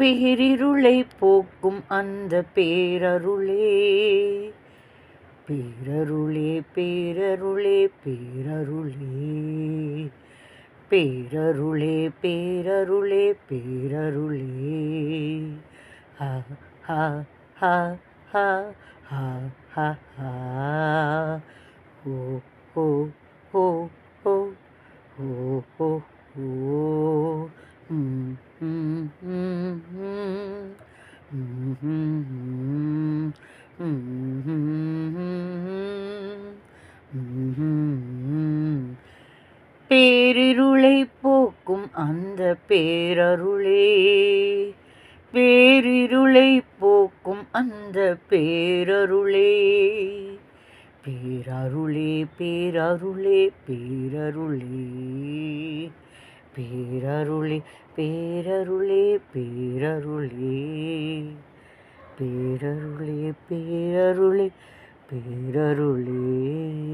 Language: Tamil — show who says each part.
Speaker 1: பேரிருளை போக்கும் அந்த பேரருளே. பேரருளே பேரருளே பேரருளே. பேரருளே பேரருளே பேரருளே. ஹா ஹா ஹா ஹா ஹா ஹா ஹா. ஓ ஓ ஓ ஓ ஓ ஓ ஓ. பேரிருளை போக்கும் அந்த பேரருளே. பேரிருளை போக்கும் அந்த பேரருளே. பேரருளே பேரருளே பேரருளே. பேரருளே பேரருளே பேரருளே. பேரருளே பேரருளே.